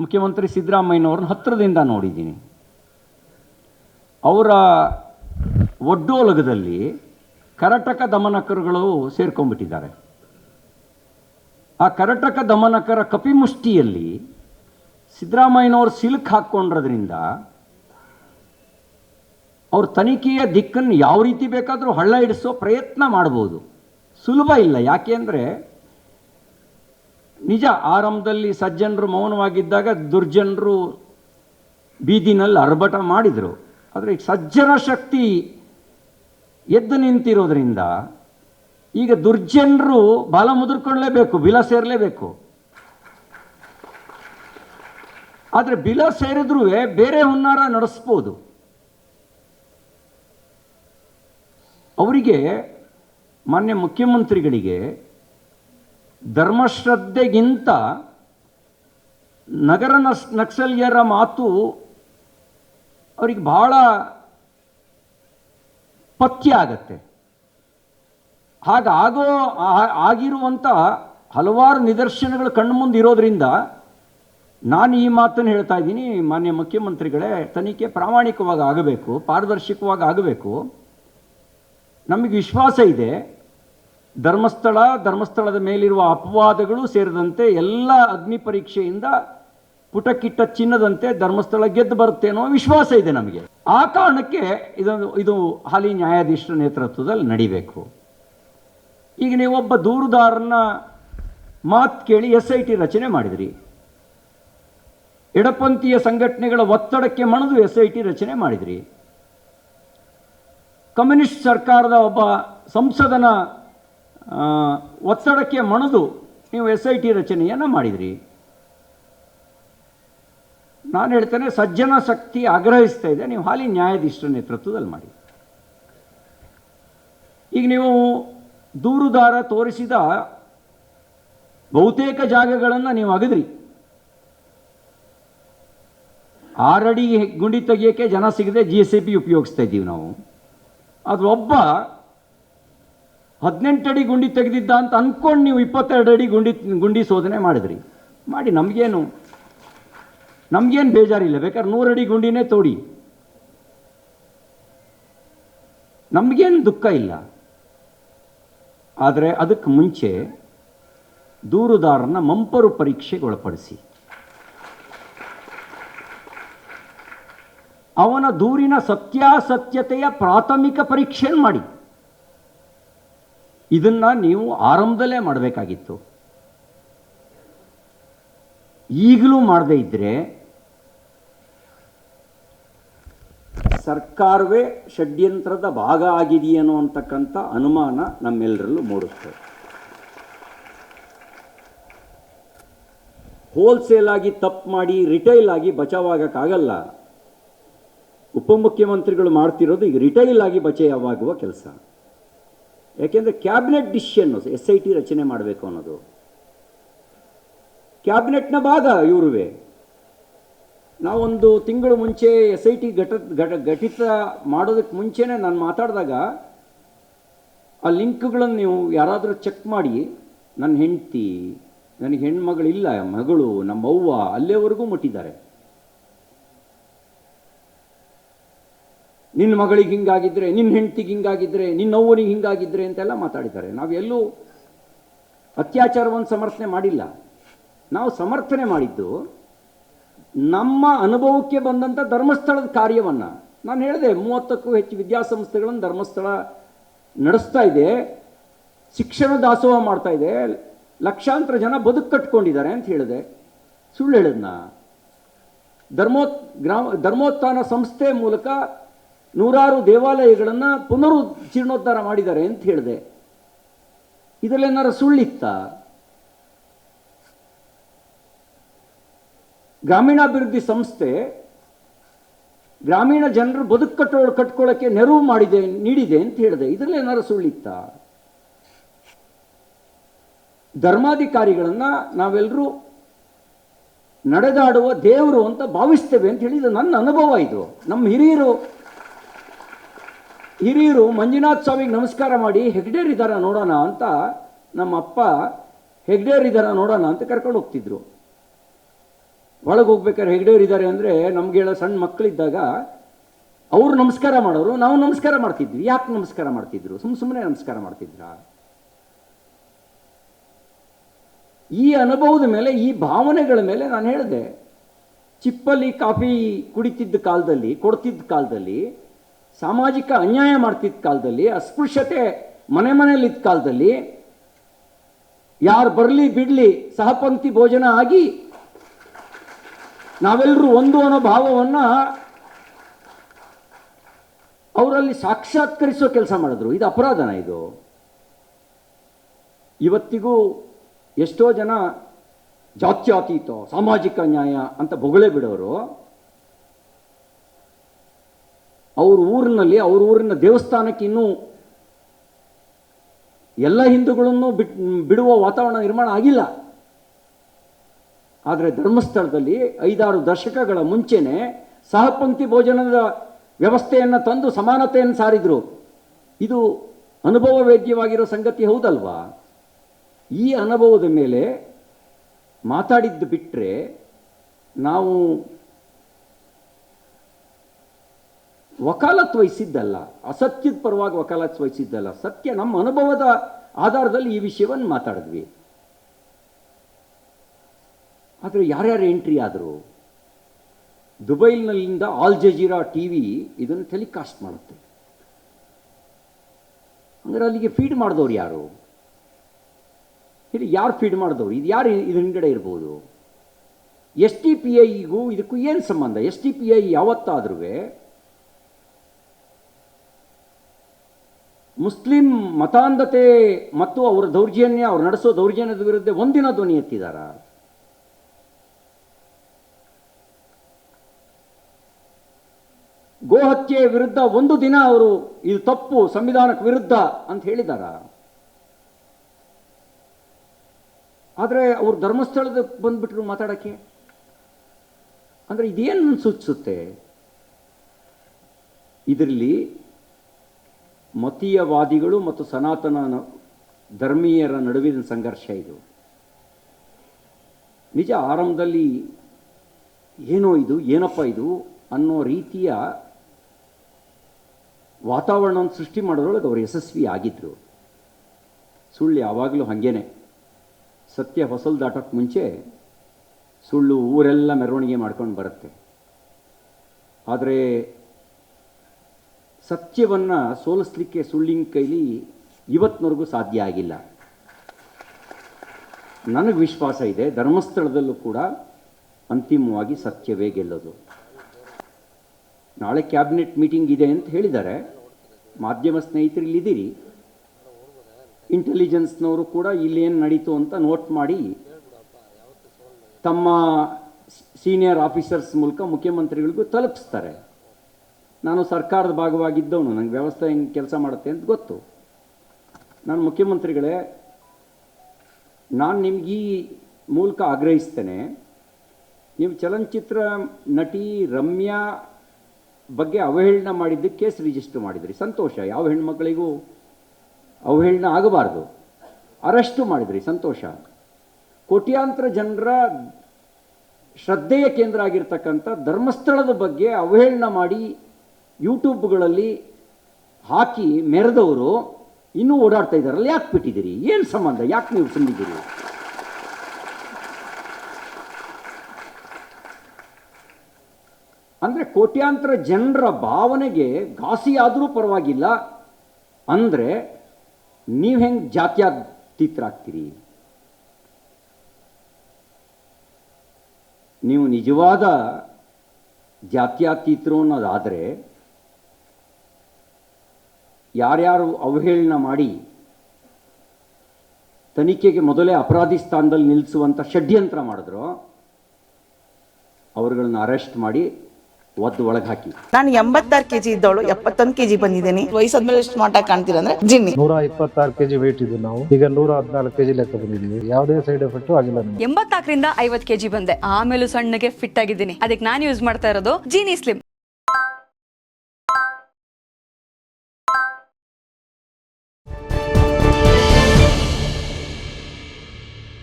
ಮುಖ್ಯಮಂತ್ರಿ ಸಿದ್ದರಾಮಯ್ಯನವ್ರನ್ನ ಹತ್ತಿರದಿಂದ ನೋಡಿದ್ದೀನಿ. ಅವರ ಒಡ್ಡೋಲಗದಲ್ಲಿ ಕರಟಕ ದಮನಕರುಗಳು ಸೇರ್ಕೊಂಡ್ಬಿಟ್ಟಿದ್ದಾರೆ. ಆ ಕರಟಕ ದಮನಕರ ಕಪಿಮುಷ್ಟಿಯಲ್ಲಿ ಸಿದ್ದರಾಮಯ್ಯನವರು ಸಿಲುಕ್ ಹಾಕ್ಕೊಂಡ್ರದ್ರಿಂದ ಅವ್ರ ತನಿಖೆಯ ದಿಕ್ಕನ್ನು ಯಾವ ರೀತಿ ಬೇಕಾದರೂ ಹಳ್ಳ ಹಿಡಿಸೋ ಪ್ರಯತ್ನ ಮಾಡ್ಬೋದು. ಸುಲಭ ಇಲ್ಲ. ಯಾಕೆಂದರೆ ನಿಜ, ಆರಂಭದಲ್ಲಿ ಸಜ್ಜನರು ಮೌನವಾಗಿದ್ದಾಗ ದುರ್ಜನರು ಬೀದಿನಲ್ಲಿ ಅರ್ಭಟ ಮಾಡಿದರು. ಆದರೆ ಸಜ್ಜನ ಶಕ್ತಿ ಎದ್ದು ನಿಂತಿರೋದ್ರಿಂದ ಈಗ ದುರ್ಜನರು ಬಲ ಮುದುರ್ಕೊಳ್ಳೇಬೇಕು, ಬಿಲ ಸೇರಲೇಬೇಕು. ಆದರೆ ಬಿಲ ಸೇರಿದ್ರೂ ಬೇರೆ ಹುನ್ನಾರ ನಡೆಸ್ಬೋದು. ಅವರಿಗೆ ಮಾನ್ಯ ಮುಖ್ಯಮಂತ್ರಿಗಳಿಗೆ ಧರ್ಮಶ್ರದ್ಧೆಗಿಂತ ನಗರ ನಸ್, ನಕ್ಸಲ್ಯರ ಮಾತು ಅವ್ರಿಗೆ ಬಹಳ ಪಥ್ಯ ಆಗತ್ತೆ. ಹಾಗಾಗೋ ಆಗಿರುವಂಥ ಹಲವಾರು ನಿದರ್ಶನಗಳು ಕಣ್ಣು ಮುಂದೆ ಇರೋದ್ರಿಂದ ನಾನು ಈ ಮಾತನ್ನು ಹೇಳ್ತಾ ಇದ್ದೀನಿ. ಮಾನ್ಯ ಮುಖ್ಯಮಂತ್ರಿಗಳೇ, ತನಿಖೆ ಪ್ರಾಮಾಣಿಕವಾಗಿ ಆಗಬೇಕು, ಪಾರದರ್ಶಕವಾಗಿ ಆಗಬೇಕು. ನಮಗೆ ವಿಶ್ವಾಸ ಇದೆ. ಧರ್ಮಸ್ಥಳ, ಧರ್ಮಸ್ಥಳದ ಮೇಲಿರುವ ಅಪವಾದಗಳು ಸೇರಿದಂತೆ ಎಲ್ಲ ಅಗ್ನಿ ಪರೀಕ್ಷೆಯಿಂದ ಪುಟಕ್ಕಿಟ್ಟ ಚಿನ್ನದಂತೆ ಧರ್ಮಸ್ಥಳ ಗೆದ್ದು ಬರುತ್ತೆ ಅನ್ನೋ ವಿಶ್ವಾಸ ಇದೆ ನಮಗೆ. ಆ ಕಾರಣಕ್ಕೆ ಇದೊಂದು, ಇದು ಹಾಲಿ ನ್ಯಾಯಾಧೀಶರ ನೇತೃತ್ವದಲ್ಲಿ ನಡಿಬೇಕು. ಈಗ ನೀವು ಒಬ್ಬ ದೂರುದಾರನ ಮಾತು ಕೇಳಿ ಎಸ್ ಐ ಟಿ ರಚನೆ ಮಾಡಿದ್ರಿ. ಎಡಪಂಥೀಯ ಸಂಘಟನೆಗಳ ಒತ್ತಡಕ್ಕೆ ಮಣಿದು ಎಸ್ ಐ ಟಿ ರಚನೆ ಮಾಡಿದ್ರಿ. ಕಮ್ಯುನಿಸ್ಟ್ ಸರ್ಕಾರದ ಒಬ್ಬ ಸಂಸದನ ಒತ್ತಡಕ್ಕೆ ಮಣಿದು. ನೀವು ಎಸ್ ಐ ಟಿ ರಚನೆಯನ್ನು ಮಾಡಿದ್ರಿ. ನಾನು ಹೇಳ್ತೇನೆ, ಸಜ್ಜನ ಶಕ್ತಿ ಆಗ್ರಹಿಸ್ತಾ ಇದೆ. ನೀವು ಹಾಲಿ ನ್ಯಾಯಾಧೀಶರ ನೇತೃತ್ವದಲ್ಲಿ ಮಾಡಿ. ಈಗ ನೀವು ದೂರುದಾರ ತೋರಿಸಿದ ಬಹುತೇಕ ಜಾಗಗಳನ್ನು ನೀವು ಅಗದ್ರಿ. ಆರಡಿ ಗುಂಡಿ ತೆಗಿಯೋಕ್ಕೆ ಜನ ಸಿಗದೆ ಜಿ ಎಸ್ ಎ ಪಿ ಉಪಯೋಗಿಸ್ತಾ ಇದ್ದೀವಿ ನಾವು. ಅದು ಒಬ್ಬ ಹದಿನೆಂಟು ಅಡಿ ಗುಂಡಿ ತೆಗೆದಿದ್ದ ಅಂತ ಅಂದ್ಕೊಂಡು ನೀವು ಇಪ್ಪತ್ತೆರಡು ಅಡಿ ಗುಂಡಿ ಗುಂಡಿ ಶೋಧನೆ ಮಾಡಿದ್ರಿ. ಮಾಡಿ, ನಮಗೇನು ನಮಗೇನು ಬೇಜಾರಿಲ್ಲ. ಬೇಕಾದ್ರೆ ನೂರಡಿ ಗುಂಡಿನೇ ತೋಡಿ. ನಮಗೇನು ದುಃಖ ಇಲ್ಲ. ಆದರೆ ಅದಕ್ಕೆ ಮುಂಚೆ ದೂರುದಾರನ ಮಂಪರು ಪರೀಕ್ಷೆಗೆ ಒಳಪಡಿಸಿ ಅವನ ದೂರಿನ ಸತ್ಯಾಸತ್ಯತೆಯ ಪ್ರಾಥಮಿಕ ಪರೀಕ್ಷೆಯನ್ನು ಮಾಡಿ. ಇದನ್ನ ನೀವು ಆರಂಭದಲ್ಲೇ ಮಾಡಬೇಕಾಗಿತ್ತು. ಈಗಲೂ ಮಾಡದೇ ಇದ್ದರೆ ಸರ್ಕಾರವೇ ಷಡ್ಯಂತ್ರದ ಭಾಗ ಆಗಿದೆಯೇನೋ ಅಂತಕ್ಕಂಥ ಅನುಮಾನ ನಮ್ಮೆಲ್ಲರಲ್ಲೂ ಮೂಡುತ್ತೆ. ಹೋಲ್ಸೇಲ್ ಆಗಿ ತಪ್ಪು ಮಾಡಿ ರಿಟೈಲ್ ಆಗಿ ಬಚಾವಾಗಕ್ಕಾಗಲ್ಲ. ಉಪಮುಖ್ಯಮಂತ್ರಿಗಳು ಮಾಡ್ತಿರೋದು ಈಗ ರಿಟೈಲ್ ಆಗಿ ಬಚಾವಾಗುವ ಕೆಲಸ. ಯಾಕೆಂದರೆ cabinet decision S I T ರಚನೆ ಮಾಡಬೇಕು ಅನ್ನೋದು. ಕ್ಯಾಬಿನೆಟ್ನ ಭಾಗ ಇವರುವೆ. ನಾವೊಂದು ತಿಂಗಳು ಮುಂಚೆ ಎಸ್ ಐ ಟಿ ಘಟ ಘಟ, ಘಟಿತ ಮಾಡೋದಕ್ಕೆ ಮುಂಚೆನೇ ನಾನು ಮಾತಾಡಿದಾಗ, ಆ ಲಿಂಕ್ಗಳನ್ನು ನೀವು ಯಾರಾದರೂ ಚೆಕ್ ಮಾಡಿ ನನ್ನ ಹೆಂಡತಿ ನನಗೆ ಹೆಣ್ಮಗಳಿಲ್ಲ, ಮಗಳು ನಮ್ಮ ಅವ್ವ ಅಲ್ಲೇವರೆಗೂ ಮುಟ್ಟಿದ್ದಾರೆ. ನಿನ್ನ ಮಗಳಿಗೆ ಹಿಂಗಾಗಿದ್ರೆ, ನಿನ್ನ ಹೆಂಡತಿಗೆ ಹಿಂಗಾಗಿದ್ರೆ, ನಿನ್ನ ಅವ್ವನಿಗೆ ಹಿಂಗಾಗಿದ್ರೆ ಅಂತೆಲ್ಲ ಮಾತಾಡಿದ್ದಾರೆ. ನಾವೆಲ್ಲೂ ಅತ್ಯಾಚಾರವನ್ನು ಸಮರ್ಥನೆ ಮಾಡಿಲ್ಲ. ನಾವು ಸಮರ್ಥನೆ ಮಾಡಿದ್ದು ನಮ್ಮ ಅನುಭವಕ್ಕೆ ಬಂದಂಥ ಧರ್ಮಸ್ಥಳದ ಕಾರ್ಯವನ್ನು. ನಾನು ಹೇಳಿದೆ, ಮೂವತ್ತಕ್ಕೂ ಹೆಚ್ಚು ವಿದ್ಯಾಸಂಸ್ಥೆಗಳನ್ನು ಧರ್ಮಸ್ಥಳ ನಡೆಸ್ತಾ ಇದೆ, ಶಿಕ್ಷಣ ದಾಸೋಹ ಮಾಡ್ತಾ ಇದೆ, ಲಕ್ಷಾಂತರ ಜನ ಬದುಕು ಕಟ್ಕೊಂಡಿದ್ದಾರೆ ಅಂತ ಹೇಳಿದೆ. ಸುಳ್ಳು ಹೇಳಿದ್ನ? ಧರ್ಮೋತ್ ಗ್ರಾಮ, ಧರ್ಮೋತ್ಥಾನ ಸಂಸ್ಥೆ ಮೂಲಕ ನೂರಾರು ದೇವಾಲಯಗಳನ್ನು ಪುನರು ಜೀರ್ಣೋದ್ಧಾರ ಮಾಡಿದ್ದಾರೆ ಅಂತ ಹೇಳಿದೆ. ಏನಾರ ಸುಳ್ಳಿತ್ತ? ಗ್ರಾಮೀಣಾಭಿವೃದ್ಧಿ ಸಂಸ್ಥೆ ಗ್ರಾಮೀಣ ಜನರು ಬದುಕು ಕಟ್ಟೋ ಕಟ್ಕೊಳ್ಳೋಕ್ಕೆ ನೆರವು ಮಾಡಿದೆ, ನೀಡಿದೆ ಅಂತ ಹೇಳಿದೆ. ಇದರಲ್ಲಿ ಏನಾರು ಸುಳ್ಳಿತ್ತ? ಧರ್ಮಾಧಿಕಾರಿಗಳನ್ನು ನಾವೆಲ್ಲರೂ ನಡೆದಾಡುವ ದೇವರು ಅಂತ ಭಾವಿಸ್ತೇವೆ ಅಂತ ಹೇಳಿದ ನನ್ನ ಅನುಭವ ಇದು. ನಮ್ಮ ಹಿರಿಯರು ಹಿರಿಯರು ಮಂಜುನಾಥ್ ಸ್ವಾಮಿಗೆ ನಮಸ್ಕಾರ ಮಾಡಿ ಹೆಗ್ಡೇರ್ ಇದ್ದಾರ ನೋಡೋಣ ಅಂತ ನಮ್ಮ ಅಪ್ಪ ಹೆಗ್ಡೇರ್ ಇದ್ದಾರ ನೋಡೋಣ ಅಂತ ಕರ್ಕೊಂಡು ಹೋಗ್ತಿದ್ರು. ಒಳಗೆ ಹೋಗ್ಬೇಕಾದ್ರೆ ಹೆಗ್ಡೇರಿದ್ದಾರೆ ಅಂದರೆ ನಮ್ಗೆ ಹೇಳೋ ಸಣ್ಣ ಮಕ್ಕಳಿದ್ದಾಗ ಅವ್ರು ನಮಸ್ಕಾರ ಮಾಡೋರು, ನಾವು ನಮಸ್ಕಾರ ಮಾಡ್ತಿದ್ವಿ. ಯಾಕೆ ನಮಸ್ಕಾರ ಮಾಡ್ತಿದ್ರು? ಸುಮ್ಮ ಸುಮ್ಮನೆ ನಮಸ್ಕಾರ ಮಾಡ್ತಿದ್ರ? ಈ ಅನುಭವದ ಮೇಲೆ, ಈ ಭಾವನೆಗಳ ಮೇಲೆ ನಾನು ಹೇಳಿದೆ. ಚಿಪ್ಪಲ್ಲಿ ಕಾಫಿ ಕುಡಿತಿದ್ದ ಕಾಲದಲ್ಲಿ, ಕೊಡ್ತಿದ್ದ ಕಾಲದಲ್ಲಿ ಸಾಮಾಜಿಕ ಅನ್ಯಾಯ ಮಾಡ್ತಿದ್ದ ಕಾಲದಲ್ಲಿ, ಅಸ್ಪೃಶ್ಯತೆ ಮನೆ ಮನೆಯಲ್ಲಿದ್ದ ಕಾಲದಲ್ಲಿ, ಯಾರು ಬರಲಿ ಬಿಡಲಿ ಸಹಪಂಕ್ತಿ ಭೋಜನ ಆಗಿ ನಾವೆಲ್ಲರೂ ಒಂದು ಅನ್ನೋ ಭಾವವನ್ನು ಅವರಲ್ಲಿ ಸಾಕ್ಷಾತ್ಕರಿಸೋ ಕೆಲಸ ಮಾಡಿದ್ರು. ಇದು ಅಪರಾಧನ ಇದು? ಇವತ್ತಿಗೂ ಎಷ್ಟೋ ಜನ ಜಾತ್ಯಾತೀತ, ಸಾಮಾಜಿಕ ನ್ಯಾಯ ಅಂತ ಬೊಗಳೆ ಬಿಡೋರು. ಅವ್ರ ಊರಿನಲ್ಲಿ, ಅವ್ರ ಊರಿನ ದೇವಸ್ಥಾನಕ್ಕೆ ಇನ್ನೂ ಎಲ್ಲ ಹಿಂದೂಗಳನ್ನು ಬಿಟ್, ಬಿಡುವ ವಾತಾವರಣ ನಿರ್ಮಾಣ ಆಗಿಲ್ಲ. ಆದರೆ ಧರ್ಮಸ್ಥಳದಲ್ಲಿ ಐದಾರು ದಶಕಗಳ ಮುಂಚೆನೆ ಸಹಪಂಕ್ತಿ ಭೋಜನದ ವ್ಯವಸ್ಥೆಯನ್ನು ತಂದು ಸಮಾನತೆಯನ್ನು ಸಾರಿದ್ರು. ಇದು ಅನುಭವ ವೇದ್ಯವಾಗಿರೋ ಸಂಗತಿ ಹೌದಲ್ವಾ? ಈ ಅನುಭವದ ಮೇಲೆ ಮಾತಾಡಿದ್ದು ಬಿಟ್ಟರೆ ನಾವು ವಕಾಲತ್ ವಹಿಸಿದ್ದಲ್ಲ, ಅಸತ್ಯದ ಪರವಾಗಿ ವಕಾಲತ್ ವಹಿಸಿದ್ದಲ್ಲ, ಸತ್ಯ ನಮ್ಮ ಅನುಭವದ ಆಧಾರದಲ್ಲಿ ಈ ವಿಷಯವನ್ನು ಮಾತಾಡಿದ್ವಿ. ಆದರೆ ಯಾರ್ಯಾರು ಎಂಟ್ರಿ ಆದರು? ದುಬೈನಲ್ಲಿಂದ ಆಲ್ ಜಜೀರಾ ಟಿ ವಿ ಇದನ್ನು ಟೆಲಿಕಾಸ್ಟ್ ಮಾಡುತ್ತೆ. ಅಂದರೆ ಅಲ್ಲಿಗೆ ಫೀಡ್ ಮಾಡಿದವ್ರು ಯಾರು? ಇಲ್ಲಿ ಯಾರು ಫೀಡ್ ಮಾಡಿದವ್ರು? ಇದು ಯಾರು ಇದ್ರ ಹಿಂಗಡೆ ಇರ್ಬೋದು? ಎಸ್ ಟಿ ಪಿ ಐಗೂ ಇದಕ್ಕೂ ಏನು ಸಂಬಂಧ? ಎಸ್ ಟಿ ಪಿ ಐ ಯಾವತ್ತಾದ್ರೂ ಮುಸ್ಲಿಂ ಮತಾಂಧತೆ ಮತ್ತು ಅವರ ದೌರ್ಜನ್ಯ, ಅವ್ರು ನಡೆಸೋ ದೌರ್ಜನ್ಯದ ವಿರುದ್ಧ ಒಂದಿನ ಧ್ವನಿ ಎತ್ತಿದಾರ. ಗೋಹತ್ಯೆ ವಿರುದ್ಧ ಒಂದು ದಿನ ಅವರು ಇದು ತಪ್ಪು, ಸಂವಿಧಾನಕ್ಕೆ ವಿರುದ್ಧ ಅಂತ ಹೇಳಿದಾರ. ಆದರೆ ಅವರು ಧರ್ಮಸ್ಥಳದ ಬಂದ್ಬಿಟ್ರು ಮಾತಾಡಕ್ಕೆ. ಅಂದರೆ ಇದೇನು ಸೂಚಿಸುತ್ತೆ? ಇದರಲ್ಲಿ ಮತೀಯವಾದಿಗಳು ಮತ್ತು ಸನಾತನ ಧರ್ಮೀಯರ ನಡುವಿನ ಸಂಘರ್ಷ ಇದು. ನಿಜ ಆರಂಭದಲ್ಲಿ ಏನೋ ಇದು, ಏನಪ್ಪ ಇದು ಅನ್ನೋ ರೀತಿಯ ವಾತಾವರಣವನ್ನು ಸೃಷ್ಟಿ ಮಾಡೋದ್ರೊಳಗೆ ಅವರು ಯಶಸ್ವಿ ಆಗಿದ್ದರು ಸುಳ್ಳು ಯಾವಾಗಲೂ ಹಾಗೇನೆ. ಸತ್ಯ ಹೊಸಲು ದಾಟೋಕ್ಕೆ ಮುಂಚೆ ಸುಳ್ಳು ಊರೆಲ್ಲ ಮೆರವಣಿಗೆ ಮಾಡ್ಕೊಂಡು ಬರುತ್ತೆ. ಆದರೆ ಸತ್ಯವನ್ನು ಸೋಲಿಸ್ಲಿಕ್ಕೆ ಸುಳ್ಳಿನ ಕೈಲಿ ಇವತ್ತಿನವರೆಗೂ ಸಾಧ್ಯ ಆಗಿಲ್ಲ. ನನಗೆ ವಿಶ್ವಾಸ ಇದೆ, ಧರ್ಮಸ್ಥಳದಲ್ಲೂ ಕೂಡ ಅಂತಿಮವಾಗಿ ಸತ್ಯವೇ ಗೆಲ್ಲೋದು. ನಾಳೆ ಕ್ಯಾಬಿನೆಟ್ ಮೀಟಿಂಗ್ ಇದೆ ಅಂತ ಹೇಳಿದ್ದಾರೆ. ಮಾಧ್ಯಮ ಸ್ನೇಹಿತರು ಇಲ್ಲಿದ್ದೀರಿ. ಇಂಟೆಲಿಜೆನ್ಸ್ನವರು ಕೂಡ ಇಲ್ಲೇನು ನಡೀತು ಅಂತ ನೋಟ್ ಮಾಡಿ ತಮ್ಮ ಸೀನಿಯರ್ ಆಫೀಸರ್ಸ್ ಮೂಲಕ ಮುಖ್ಯಮಂತ್ರಿಗಳಿಗೂ ತಲುಪಿಸ್ತಾರೆ. ನಾನು ಸರ್ಕಾರದ ಭಾಗವಾಗಿದ್ದವನು ನನಗೆ ವ್ಯವಸ್ಥೆ ಹೆಂಗೆ ಕೆಲಸ ಮಾಡುತ್ತೆ ಅಂತ ಗೊತ್ತು. ನಾನು ಮುಖ್ಯಮಂತ್ರಿಗಳೇ, ನಾನು ನಿಮ್ಗೆ ಈ ಮೂಲಕ ಆಗ್ರಹಿಸ್ತೇನೆ, ನೀವು ಚಲನಚಿತ್ರ ನಟಿ ರಮ್ಯಾ ಬಗ್ಗೆ ಅವಹೇಳನ ಮಾಡಿದ್ದು ಕೇಸ್ ರಿಜಿಸ್ಟರ್ ಮಾಡಿದ್ರಿ. ಸಂತೋಷ, ಯಾವ ಹೆಣ್ಮಕ್ಳಿಗೂ ಅವಹೇಳನ ಆಗಬಾರ್ದು. ಅರೆಸ್ಟು ಮಾಡಿದ್ರಿ, ಸಂತೋಷ. ಕೋಟ್ಯಾಂತರ ಜನರ ಶ್ರದ್ಧೆಯ ಕೇಂದ್ರ ಆಗಿರ್ತಕ್ಕಂಥ ಧರ್ಮಸ್ಥಳದ ಬಗ್ಗೆ ಅವಹೇಳನ ಮಾಡಿ ಯೂಟ್ಯೂಬ್ಗಳಲ್ಲಿ ಹಾಕಿ ಮೆರೆದವರು ಇನ್ನೂ ಓಡಾಡ್ತಾ ಇದ್ದಾರಲ್ಲ ಯಾಕೆ ಬಿಟ್ಟಿದ್ದೀರಿ? ಏನು ಸಂಬಂಧ? ಯಾಕೆ ನೀವು ಸುಮ್ಮಿದ್ದೀರಿ ಅಂದರೆ ಕೋಟ್ಯಾಂತರ ಜನರ ಭಾವನೆಗೆ ಘಾಸಿ ಪರವಾಗಿಲ್ಲ. ಅಂದರೆ ನೀವು ಹೆಂಗೆ ಜಾತ್ಯತೀತರಾಗ್ತೀರಿ ನೀವು ನಿಜವಾದ ಜಾತ್ಯಾತೀತರು ಅನ್ನೋದಾದರೆ ಯಾರ್ಯಾರು ಅವಹೇಳನ ಮಾಡಿ ತನಿಖೆಗೆ ಮೊದಲೇ ಅಪರಾಧಿ ಸ್ಥಾನದಲ್ಲಿ ನಿಲ್ಲಿಸುವಂಥ ಷಡ್ಯಂತ್ರ ಮಾಡಿದ್ರು ಅವರುಗಳನ್ನ ಅರೆಸ್ಟ್ ಮಾಡಿ ಒದ್ದು ಒಳಗೆ ಹಾಕಿ ನಾನು ಎಂಬತ್ತಾರು ಕೆಜಿ ಇದ್ದವಳು ಎಪ್ಪತ್ತೊಂದು ಕೆಜಿ ಬಂದಿದ್ದೀನಿ. ವಯಸ್ಸಾದ್ಮೇಲೆ ಎಷ್ಟು ಮಾಟ ಕಾಣ್ತೀರ ಅಂದ್ರೆ ಜಿನ್ನಿ. ನೂರ ಇಪ್ಪತ್ತಾರು ಕೆಜಿ ವೇಟ್ ಇದ್ದು ನಾವು. ಈಗ ನೂರ ಹದಿನಾಲ್ಕು ಕೆಜಿ ಲೆಕ್ಕ ಬಂದಿದ್ದೀವಿ. ಯಾವುದೇ ಸೈಡ್ ಎಫೆಕ್ಟ್ ಆಗಿಲ್ಲ ನಮಗೆ. ಎಂಬತ್ನಾಲ್ಕರಿಂದ ಐವತ್ ಕೆಜಿ ಬಂದೆ. ಆಮೇಲೆ ಸಣ್ಣಗೆ ಫಿಟ್ ಆಗಿದ್ದೀನಿ. ಅದಕ್ಕೆ ನಾನು ಯೂಸ್ ಮಾಡ್ತಾ ಇರೋದು ಜೀನಿ ಸ್ಲಿಮ್